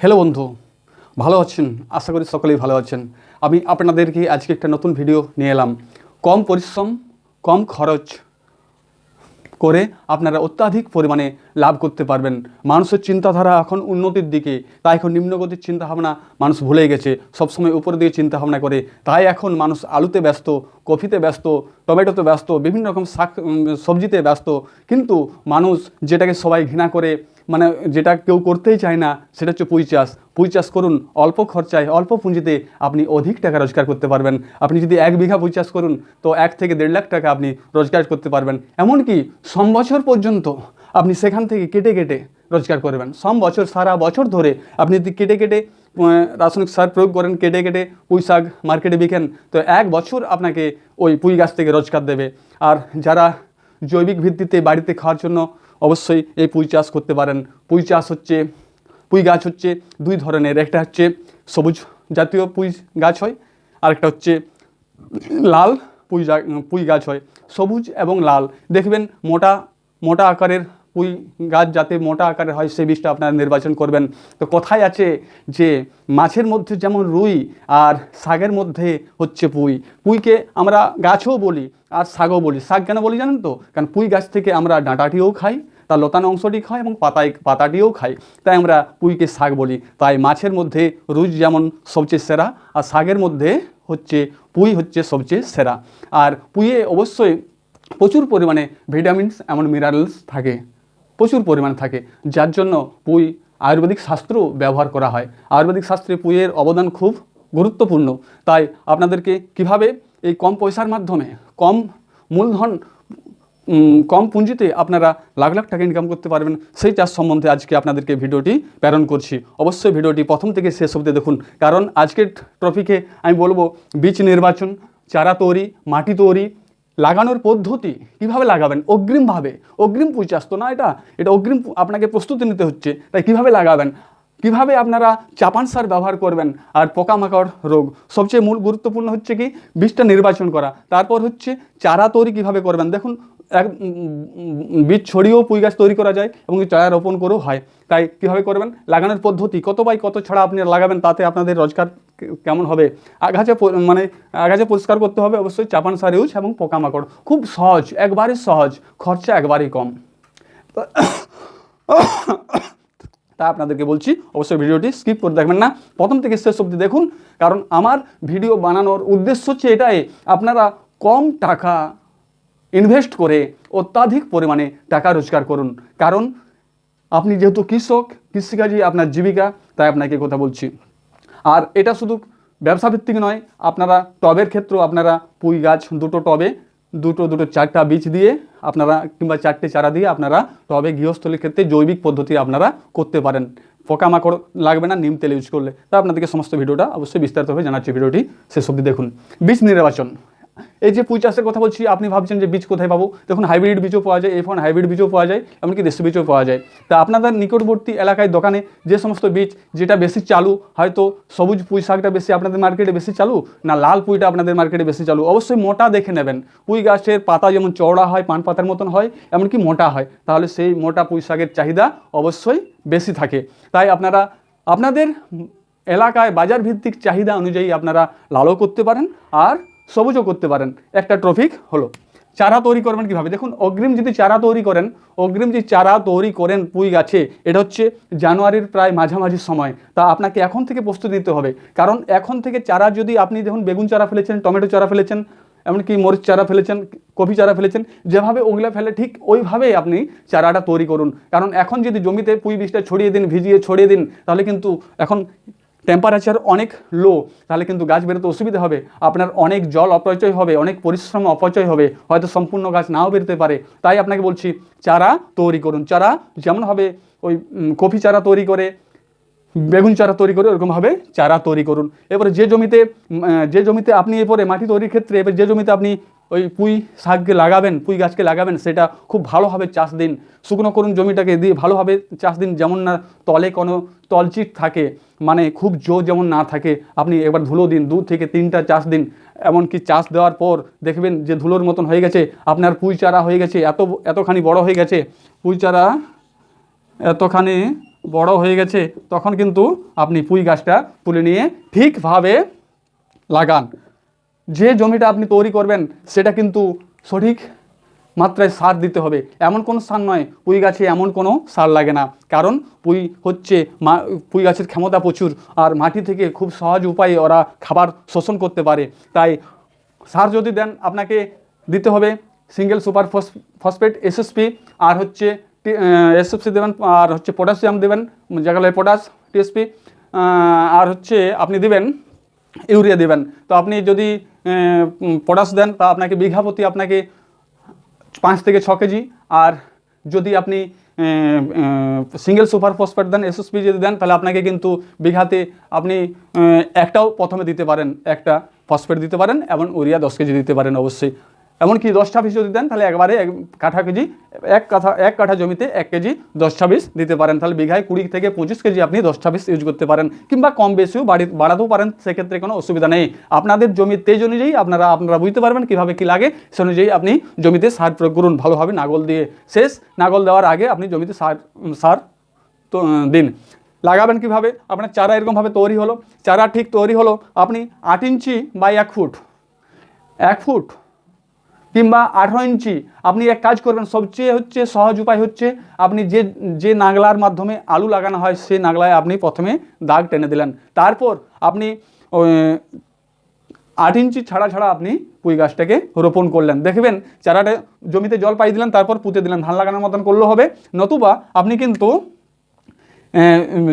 Hello বন্ধু, ভালো আছেন? আশা করি সকলেই ভালো আছেন। আমি আপনাদেরকে আজকে একটা নতুন ভিডিও নিয়ে এলাম। কম পরিশ্রম, কম খরচ করে আপনারা অত্যাধিক পরিমাণে লাভ করতে পারবেন। মানুষের চিন্তাধারা এখন উন্নতির দিকে, তাই এখন নিম্নগতির চিন্তাভাবনা মানুষ ভুলে গেছে। সবসময় উপরের দিকে চিন্তাভাবনা করে। তাই এখন মানুষ আলুতে ব্যস্ত, কফিতে ব্যস্ত, টমেটোতে ব্যস্ত, বিভিন্ন রকম শাক সবজিতে ব্যস্ত। কিন্তু মানুষ যেটাকে সবাই ঘৃণা করে মানে যেটা কেউ করতেই চায় না, সেটা হচ্ছে পুঁই চাষ। পুঁই চাষ করুন, অল্প খরচায়, অল্প পুঁজিতে আপনি অধিক টাকা রোজগার করতে পারবেন। আপনি যদি এক বিঘা পুঁই চাষ করুন, তো এক থেকে দেড় লাখ টাকা আপনি রোজগার করতে পারবেন। এমনকি সম বছর পর্যন্ত আপনি সেখান থেকে কেটে কেটে রোজগার করবেন। সম বছর সারা বছর ধরে আপনি যদি কেটে কেটে রাসায়নিক সার প্রয়োগ করেন, কেটে কেটে পুঁই শাক মার্কেটে বিকেন, তো এক বছর আপনাকে ওই পুঁই গাছ থেকে রোজগার দেবে। আর যারা জৈবিক ভিত্তিতে বাড়িতে খাওয়ার জন্য অবশ্যই এই পুঁই চাষ করতে পারেন। পুঁই চাষ হচ্ছে, পুঁই গাছ হচ্ছে দুই ধরনের। একটা হচ্ছে সবুজ জাতীয় পুঁই গাছ হয়, আরেকটা হচ্ছে লাল পুঁই পুঁই গাছ হয়। সবুজ এবং লাল। দেখবেন মোটা মোটা আকারের পুঁই গাছ যাতে মোটা আকারে হয়, সেই বীজটা আপনারা নির্বাচন করবেন। তো কথায় আছে যে, মাছের মধ্যে যেমন রুই আর শাকের মধ্যে হচ্ছে পুঁই। পুঁইকে আমরা গাছও বলি আর শাকও বলি। শাক কেন বলি জানেন তো? কারণ পুঁই গাছ থেকে আমরা ডাঁটাটিও খাই, তার লতানো অংশটি খাই এবং পাতায়, পাতাটিও খাই। তাই আমরা পুঁইকে শাক বলি। তাই মাছের মধ্যে রুই যেমন সবচেয়ে সেরা আর শাকের মধ্যে হচ্ছে, পুঁই হচ্ছে সবচেয়ে সেরা। আর পুঁইয়ে অবশ্যই প্রচুর পরিমাণে ভিটামিনস, এমন মিনারেলস থাকে। প্রচুর পরিমাণে থাকে, যার জন্য পুঁই আয়ুর্বেদিক শাস্ত্র ব্যবহার করা হয়। আয়ুর্বেদিক শাস্ত্রে পুঁইয়ের অবদান খুব গুরুত্বপূর্ণ। তাই আপনাদেরকে কীভাবে এই কম পয়সার মাধ্যমে, কম মূলধন কম পুঁজিতে আপনারা লাখ লাখ টাকা ইনকাম করতে পারবেন, সেই চাষ সম্বন্ধে আজকে আপনাদেরকে ভিডিওটি প্রেরণ করছি। অবশ্যই ভিডিওটি প্রথম থেকে শেষ অবধি দেখুন, কারণ আজকের টপিকে আমি বলব বীজ নির্বাচন, চারা তৈরি, মাটি তৈরি লাগানোর পদ্ধতি কীভাবে লাগাবেন? অগ্রিমভাবে। অগ্রিম পুঁই চাষ তো না এটা? এটা অগ্রিম আপনাকে প্রস্তুতি নিতে হচ্ছে। তাই কীভাবে লাগাবেন? কীভাবে আপনারা চাপান সার ব্যবহার করবেন? আর পোকামাকড় রোগ। সবচেয়ে মূল গুরুত্বপূর্ণ হচ্ছে কি? বীজটা নির্বাচন করা। তারপর হচ্ছে চারা তৈরি কীভাবে করবেন? দেখুন, এক বীজ ছড়িয়েও পুঁই গাছ তৈরি করা যায় এবং চারা রোপণ করেও হয়। তাই কীভাবে করবেন? লাগানোর পদ্ধতি কত বাই কত ছড়া আপনি লাগাবেন তাতে আপনাদের রোজগার কেমন হবে? আগাছা মানে আগাছা পরিষ্কার করতে হবে অবশ্যই চাপান সার ইউজ এবং পোকামাকড়। খুব সহজ একবারে সহজ, খরচা একবারেই কম। তা আপনাদেরকে বলছি, অবশ্যই ভিডিওটি স্কিপ করে দেখবেন না। প্রথম থেকে শেষ অবধি দেখুন, কারণ আমার ভিডিও বানানোর উদ্দেশ্য হচ্ছে এটাই, আপনারা কম টাকা ইনভেস্ট করে অত্যাধিক পরিমাণে টাকা রোজগার করুন। কারণ আপনি যেহেতু কৃষক, কৃষিকাজই আপনার জীবিকা, তাই আপনাকে কথা বলছি। আর এটা শুধু ব্যবসা ভিত্তিক নয়, আপনারা টবের ক্ষেত্রেও আপনারা পুঁই গাছ দুটো টবে, দুটো দুটো চারটা বীজ দিয়ে আপনারা কিংবা চারটে চারা দিয়ে আপনারা টবে গৃহস্থলীর ক্ষেত্রে জৈবিক পদ্ধতি আপনারা করতে পারেন। পোকামাকড় লাগবে না, নিম তেল ইউজ করলে। তা আপনাদেরকে সমস্ত ভিডিওটা অবশ্যই বিস্তারিতভাবে জানাচ্ছি। ভিডিওটি শেষ অবধি দেখুন। বীজ নির্বাচন। এই যে পুঁই চাষের কথা বলছি, আপনি ভাবছেন যে বীজ কোথায় পাবো? দেখুন হাইব্রিড বীজও পাওয়া যায় এফোন হাইব্রিড বীজও পাওয়া যায়, এমনকি দেশি বীজও পাওয়া যায়। তা আপনাদের নিকটবর্তী এলাকায়, দোকানে যে সমস্ত বীজ যেটা বেশি চালু, হয়তো সবুজ পুঁই শাকটা বেশি আপনাদের মার্কেটে বেশি চালু, না লাল পুঁইটা আপনাদের মার্কেটে বেশি চালু, অবশ্যই মোটা দেখে নেবেন। পুঁই গাছের পাতা যেমন চওড়া হয়, পান পাতার মতন হয়, এমনকি মোটা হয়, তাহলে সেই মোটা পুঁই শাকের চাহিদা অবশ্যই বেশি থাকে। তাই আপনারা, আপনাদের এলাকায় বাজার ভিত্তিক চাহিদা অনুযায়ী আপনারা লালও করতে পারেন, আর সবুজও করতে পারেন। একটা ট্রফিক হলো। চারা তৈরি করবেন কীভাবে? দেখুন, অগ্রিম যদি চারা তৈরি করেন, অগ্রিম যে চারা তৈরি করেন পুঁই গাছে, এটা হচ্ছে জানুয়ারির প্রায় মাঝামাঝি সময়। তা আপনাকে এখন থেকে প্রস্তুতি নিতে হবে। কারণ এখন থেকে চারা যদি আপনি দেখুন, বেগুন চারা ফেলেছেন, টমেটো চারা ফেলেছেন, এমনকি মরিচ চারা ফেলেছেন কফি চারা ফেলেছেন, যেভাবে ওগুলা ফেলে ঠিক ওইভাবেই আপনি চারাটা তৈরি করুন। কারণ এখন যদি জমিতে পুঁই বীজটা ছড়িয়ে দিন, ভিজিয়ে ছড়িয়ে দিন, তাহলে কিন্তু এখন টেম্পারেচার অনেক লো তাহলে কিন্তু গাছ বেরোতে অসুবিধা হবে। আপনার অনেক জল অপচয় হবে, অনেক পরিশ্রম অপচয় হবে, হয়তো সম্পূর্ণ গাছ নাও বেরোতে পারে। তাই আপনাকে বলছি, চারা তৈরি করুন। চারা যেমন হবে, ওই কফি চারা তৈরি করে, বেগুন চারা তৈরি করে ওরকমভাবে চারা তৈরি করুন। এবারে যে জমিতে যে জমিতে আপনি এরপরে মাটি তৈরির ক্ষেত্রে এবার যে জমিতে আপনি ওই পুঁই শাককে লাগাবেন, পুঁই গাছকে লাগাবেন, সেটা খুব ভালোভাবে চাষ দিন। শুকনো করুন জমিটাকে, দিয়ে ভালোভাবে চাষ দিন, যেমন না তলে কোনো তলচিট থাকে মানে খুব জো যেমন না থাকে, আপনি এবার ধুলো দিন, দু থেকে তিনটা চাষ দিন। এমনকি চাষ দেওয়ার পর দেখবেন যে ধুলোর মতন হয়ে গেছে, আপনার পুঁই চারা হয়ে গেছে, এত, এতখানি বড় হয়ে গেছে, পুঁই চারা এতখানি বড় হয়ে গেছে, তখন কিন্তু আপনি পুঁই গাছটা তুলে নিয়ে ঠিকভাবে লাগান। যে জমিটা আপনি তৈরি করবেন, সেটা কিন্তু সঠিক মাত্রায় সার দিতে হবে। এমন কোনো সার নয়, পুঁই গাছে এমন কোনো সার লাগে না। কারণ পুঁই হচ্ছে মা, পুঁই গাছের ক্ষমতা প্রচুর, আর মাটি থেকে খুব সহজ উপায়ে ওরা খাবার শোষণ করতে পারে। তাই সার যদি দেন, আপনাকে দিতে হবে সিঙ্গেল সুপার ফসফেট এসএসপি আর হচ্ছে এসএসপি দেবেন, আর হচ্ছে পটাশিয়াম দেবেন, জায়গায় পটাশ টিএসপি আর হচ্ছে আপনি দিবেন ইউরিয়া দেবেন। তো আপনি যদি পটাশ দেন তা আপনাকে বিঘা প্রতি আপনাকে পাঁচ থেকে ছ কেজি, আর যদি আপনি সিঙ্গেল সুপার ফসফেট দেন এসএসপি যদি দেন, তাহলে আপনাকে কিন্তু বিঘাতে আপনি একটাও প্রথমে দিতে পারেন। একটা ফসফেট দিতে পারেন এবং ইউরিয়া দশ কেজি দিতে পারেন অবশ্যই। এমনকি দশ ছাব্বিশ যদি দেন, তাহলে একবারে এক কাঠা কেজি, এক কাঠা এক কাঠা জমিতে এক কেজি দশ ছাব্বিশ দিতে পারেন। তাহলে বিঘায় কুড়ি থেকে পঁচিশ কেজি আপনি দশ ছাব্বিশ ইউজ করতে পারেন। কিংবা কম বেশিও বাড়ি, বাড়াতেও পারেন, সেক্ষেত্রে কোনো অসুবিধা নেই। আপনাদের জমির তেজ অনুযায়ী আপনারা আপনারা বুঝতে পারবেন কীভাবে কী লাগে, সে অনুযায়ী আপনি জমিতে সার প্রয়োগ করুন। ভালোভাবে নাগল দিয়ে। শেষ, নাগল দেওয়ার আগে আপনি জমিতে সার সার তো দিন। লাগাবেন কীভাবে? আপনার চারা এরকমভাবে তৈরি হলো। চারা ঠিক তৈরি হলো। আপনি আট ইঞ্চি বাই এক ফুট এক ফুট কিংবা আঠারো ইঞ্চি, আপনি এক কাজ করবেন, সবচেয়ে হচ্ছে সহজ উপায় হচ্ছে আপনি যে যে নাগলার মাধ্যমে আলু লাগানো হয় সেই নাগলায় আপনি প্রথমে দাগ টেনে দিলেন। তারপর আপনি আট ইঞ্চি ছাড়া ছাড়া আপনি পুঁই গাছটাকে রোপণ করলেন। দেখবেন চারাটা জমিতে জল পাই দিলেন, তারপর পুঁতে দিলেন। ধান লাগানোর মতন করলেও হবে। নতুবা আপনি কিন্তু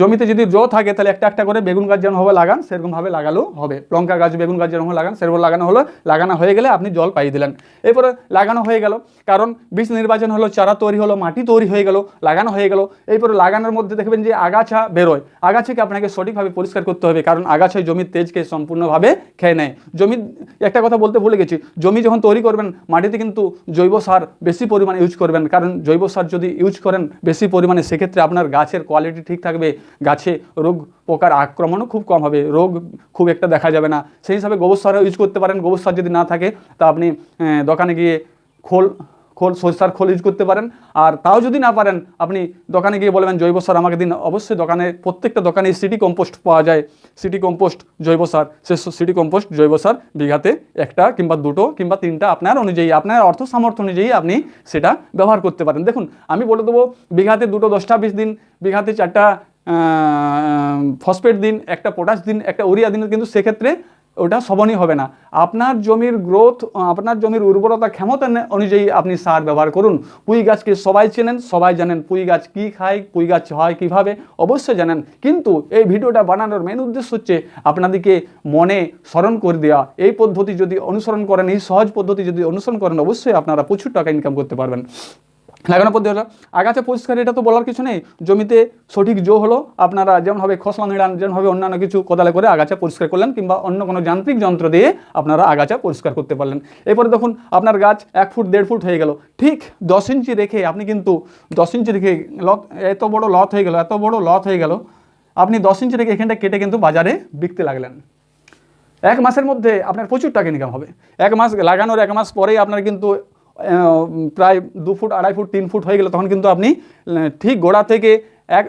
জমিতে যদি জো থাকে, তাহলে একটা একটা করে বেগুন গাছ যেমনভাবে লাগান, সেরকমভাবে লাগালেও হবে। লঙ্কা গাছ, বেগুন গাছ যেরকম লাগান, সেরকম লাগানো হলো, লাগানো হয়ে গেলে আপনি জল পাই দিলেন। এরপরে লাগানো হয়ে গেল, কারণ বীজ নির্বাচন হলো, চারা তৈরি হলো, মাটি তৈরি হয়ে গেল, লাগানো হয়ে গেল। এরপরে লাগানোর মধ্যে দেখবেন যে আগাছা বেরোয়। আগাছাকে আপনাকে সঠিকভাবে পরিষ্কার করতে হবে, কারণ আগাছায় জমির তেজকে সম্পূর্ণভাবে খেয়ে নেয়। জমি, একটা কথা বলতে ভুলে গেছি, জমি যখন তৈরি করবেন, মাটিতে কিন্তু জৈব সার বেশি পরিমাণে ইউজ করবেন। কারণ জৈব সার যদি ইউজ করেন বেশি পরিমাণে, সেক্ষেত্রে আপনার গাছের কোয়ালিটি ঠিক থাকবে। গাছে রোগ পোকার আক্রমণও খুব কম হবে। রোগ খুব একটা দেখা যাবে না। সেই হিসাবে গোবর সারও ইউজ করতে পারেন। গোবর সার যদি না থাকে, তা আপনি দোকানে গিয়ে খোল খোল, সরষার খোল ইউজ করতে পারেন। আর তাও যদি না পারেন, আপনি দোকানে গিয়ে বলবেন, জৈব সার আমাকে দিন। অবশ্যই দোকানে, প্রত্যেকটা দোকানে সিটি কম্পোস্ট পাওয়া যায়। সিটি কম্পোস্ট জৈব সার, সে সিটি কম্পোস্ট জৈব সার বিঘাতে একটা কিংবা দুটো কিংবা তিনটা আপনার অনুযায়ী, আপনার অর্থ সামর্থ্য অনুযায়ী আপনি সেটা ব্যবহার করতে পারেন। দেখুন, আমি বলে দেবো, বিঘাতে দুটো দশটা বিশ দিন, বিঘাতে চারটা ফসফেট দিন, একটা পটাশ দিন, একটা উরিয়া দিন। কিন্তু সেক্ষেত্রে ওটা সবনই হবে না। আপনার জমির গ্রোথ আপনার জমির উর্বরতা ক্ষমতা অনুযায়ী আপনি সার ব্যবহার করুন। পুঁই গাছকে সবাই চেনেন? সবাই জানেন পুঁই গাছ কী খায়, পুঁই গাছ হয় কীভাবে? অবশ্যই জানেন। কিন্তু এই ভিডিওটা বানানোর মেন উদ্দেশ্য হচ্ছে আপনাদেরকে মনে স্মরণ করে দেওয়া। এই পদ্ধতি যদি অনুসরণ করেন, এই সহজ পদ্ধতি যদি অনুসরণ করেন, অবশ্যই আপনারা প্রচুর টাকা ইনকাম করতে পারবেন। লাগানোর পদ্ধতি হলো, আগাছা পরিষ্কার, এটা তো বলার কিছু নেই। জমিতে সঠিক জো হলো, আপনারা যেমনভাবে খসলা নিড়ান যেমনভাবে অন্যান্য কিছু কোদালে করে আগাছা পরিষ্কার করলেন, কিংবা অন্য কোনো যান্ত্রিক যন্ত্র দিয়ে আপনারা আগাছা পরিষ্কার করতে পারলেন। এরপরে দেখুন, আপনার গাছ এক ফুট, দেড় ফুট হয়ে গেল। ঠিক দশ ইঞ্চি রেখে আপনি কিন্তু দশ ইঞ্চি রেখে লত, এত বড় লত হয়ে গেল, এত বড় লত হয়ে গেল, আপনি দশ ইঞ্চি রেখে এখানটা কেটে কিন্তু বাজারে বিকতে লাগলেন। এক মাসের মধ্যে আপনার প্রচুর টাকা ইনকাম হবে। এক মাস লাগানোর এক মাস পরেই আপনার কিন্তু প্রায় দু ফুট, আড়াই ফুট, তিন ফুট হয়ে গেলে তখন কিন্তু আপনি ঠিক গোড়া থেকে এক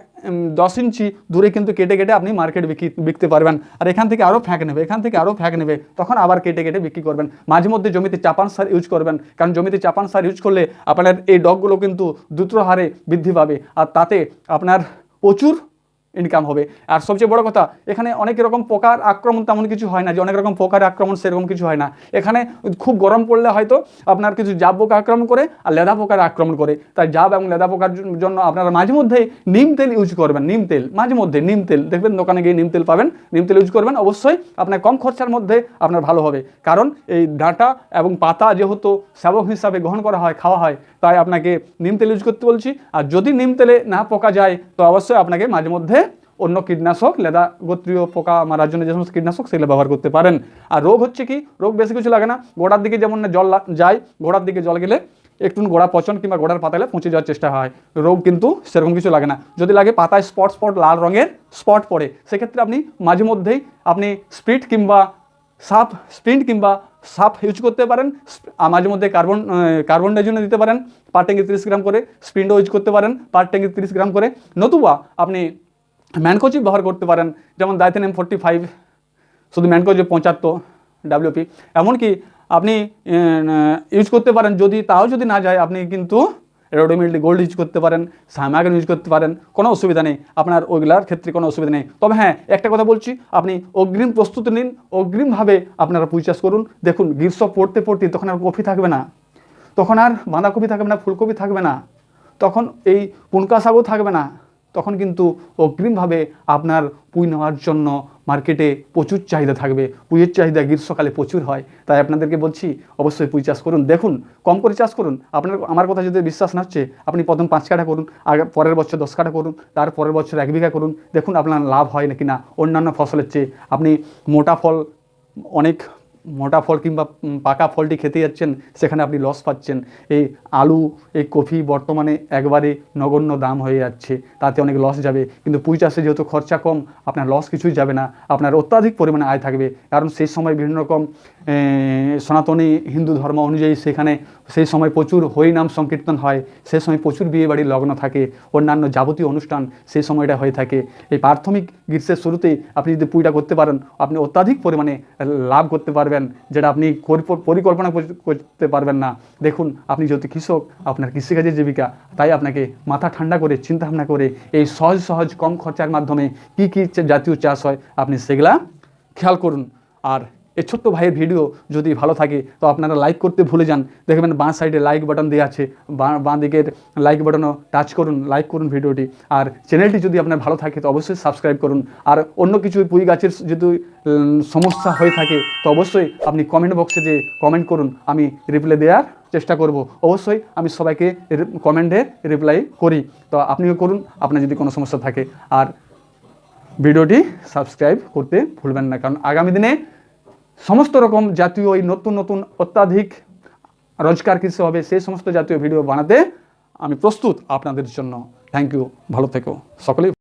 দশ ইঞ্চি দূরে কিন্তু কেটে কেটে আপনি মার্কেট বিক্রি বিকতে পারবেন। আর এখান থেকে আরও ফ্যাঁক নেবে, এখান থেকে আরও ফ্যাঁক নেবে, তখন আবার কেটে কেটে বিক্রি করবেন। মাঝে মধ্যে জমিতে চাপান সার ইউজ করবেন, কারণ জমিতে চাপান সার ইউজ করলে আপনার এই ডগগুলো কিন্তু দ্রুত হারে বৃদ্ধি পাবে। আর তাতে আপনার প্রচুর ইনকাম হবে। আর সবচেয়ে বড় কথা, এখানে অনেক রকম পোকার আক্রমণ তেমন কিছু হয় না যে অনেক রকম পোকার আক্রমণ সেরকম কিছু হয় না। এখানে খুব গরম পড়লে হয়তো আপনার কিছু জাব পোকা আক্রমণ করে আর লেদা পোকার আক্রমণ করে। তাই জাব এবং লেদা পোকার জন্য আপনারা মাঝে মধ্যেই নিম তেল ইউজ করবেন, নিম তেল, মাঝে মধ্যে নিম তেল। দেখবেন দোকানে গিয়ে নিম তেল পাবেন, নিম তেল ইউজ করবেন, অবশ্যই আপনার কম খরচার মধ্যে আপনার ভালো হবে। কারণ এই ডাঁটা এবং পাতা যেহেতু সেবক হিসাবে গ্রহণ করা হয়, খাওয়া হয়, তাই আপনাকে নিম তেল ইউজ করতে বলছি। আর যদি নিম তেলে না পোকা যায়, তো অবশ্যই আপনাকে মাঝে মধ্যে অন্য কীটনাশক, লেদা, গোত্রীয় পোকা মারার জন্য যে সমস্ত কীটনাশক, সেগুলো ব্যবহার করতে পারেন। আর রোগ হচ্ছে কি? রোগ বেশি কিছু লাগে না। গোড়ার দিকে যেমন জল যায়, গোড়ার দিকে জল গেলে একটু গোড়া পচন কিংবা গোড়ার পাতালে পৌঁছে যাওয়ার চেষ্টা হয়। রোগ কিন্তু সেরকম কিছু লাগে না। যদি লাগে পাতায় স্পট স্পট লাল রঙের স্পট পড়ে, সেক্ষেত্রে আপনি মাঝে মধ্যেই আপনি স্প্রিট কিংবা সাফ স্প্রিন্ট কিংবা সাফ ইউজ করতে পারেন। মাঝে মধ্যে কার্বন কার্বন ডাইজনে দিতে পারেন। পার ট্যাঙ্কি তিরিশ গ্রাম করে স্প্রিন্টও ইউজ করতে পারেন। পার ট্যাঙ্কি তিরিশ গ্রাম করে। নতুবা আপনি ম্যানকোচি ব্যবহার করতে পারেন, যেমন দায়তেন এম ফোর্টি ফাইভ শুধু ম্যানকোচে পঁচাত্তর ডাব্লিউপি এমনকি আপনি ইউজ করতে পারেন, যদি তাও যদি না যায়, আপনি কিন্তু রোডোমিল গোল্ড ইউজ করতে পারেন সামাগান ইউজ করতে পারেন, কোনো অসুবিধা নেই। আপনার ওইগুলার ক্ষেত্রে কোনো অসুবিধা নেই। তবে হ্যাঁ একটা কথা বলছি, আপনি অগ্রিম প্রস্তুতি নিন, অগ্রিমভাবে আপনারা পুঁই চাষ করুন। দেখুন, গ্রীষ্ম পড়তে পড়তে তখন আর কফি থাকবে না। তখন আর বাঁধাকপি থাকবে না, ফুলকপি থাকবে না। তখন এই পুনকা থাকবে না। তখন কিন্তু অগ্রিমভাবে আপনার পুঁই নেওয়ার জন্য মার্কেটে প্রচুর চাহিদা থাকবে। পুঁইয়ের চাহিদা গ্রীষ্মকালে প্রচুর হয়। তাই আপনাদেরকে বলছি, অবশ্যই পুঁই চাষ করুন। দেখুন, কম করে চাষ করুন। আপনার, আমার কথা যদি বিশ্বাস না হচ্ছে, আপনি প্রথম পাঁচ কাঠা করুন, আগে পরের বছর দশ কাঠা করুন তার পরের বছর এক বিঘা করুন। দেখুন আপনার লাভ হয় নাকি না অন্যান্য ফসলের চেয়ে। আপনি মোটা ফল অনেক মোটা ফল কিংবা পাকা ফলটি খেতে যাচ্ছেন, সেখানে আপনি লস পাচ্ছেন। এই আলু, এই কফি বর্তমানে একবারে নগণ্য দাম হয়ে যাচ্ছে। তাতে অনেক লস যাবে। কিন্তু পুঁই চাষে যেহেতু খরচা কম, আপনার লস কিছুই যাবে না। আপনার অত্যাধিক পরিমাণে আয় থাকবে। কারণ সেই সময় বিভিন্ন রকম সনাতনী হিন্দু ধর্ম অনুযায়ী সেখানে সেই সময় প্রচুর হরিনাম সংকীর্তন হয় সেই সময় প্রচুর বিয়ে বাড়ির লগ্ন থাকে, অন্যান্য যাবতীয় অনুষ্ঠান সেই সময়টা হয়ে থাকে। এই প্রাথমিক গ্রীষ্মের শুরুতেই আপনি যদি পুঁইটা করতে পারেন, আপনি অত্যাধিক পরিমাণে লাভ করতে পারবেন, যেটা আপনি পরিকল্পনা করতে পারবেন না। দেখুন, আপনি যেহেতু কৃষক, আপনার কৃষিকাজের জীবিকা, তাই আপনাকে মাথা ঠান্ডা করে চিন্তা ভাবনা করে এই সহজ সহজ কম খরচার মাধ্যমে কী কী জাতীয় চাষ হয়, আপনি সেগুলা খেয়াল করুন। আর এই ছোট্ট ভাইয়ের ভিডিও যদি ভালো থাকে, তো আপনারা লাইক করতে ভুলে যান। দেখবেন বাঁ সাইডে লাইক বাটন দেওয়া আছে। বাঁ দিকের লাইক বাটনও টাচ করুন লাইক করুন ভিডিওটি। আর চ্যানেলটি যদি আপনার ভালো থাকে, তো অবশ্যই সাবস্ক্রাইব করুন। আর অন্য কিছু পুঁই গাছের যদি সমস্যা হয়ে থাকে, তো অবশ্যই আপনি কমেন্ট বক্সে যে কমেন্ট করুন, আমি রিপ্লাই দেওয়ার চেষ্টা করব। অবশ্যই আমি সবাইকে কমেন্টে রিপ্লাই করি। তো আপনিও করুন, আপনার যদি কোনো সমস্যা থাকে। আর ভিডিওটি সাবস্ক্রাইব করতে ভুলবেন না, কারণ আগামী দিনে সমস্ত রকম জাতীয় এই নতুন নতুন অত্যাধিক রোজগার কিছু হবে, সেই সমস্ত জাতীয় ভিডিও বানাতে আমি প্রস্তুত আপনাদের জন্য। থ্যাংক ইউ ভালো থেকো। সকলেই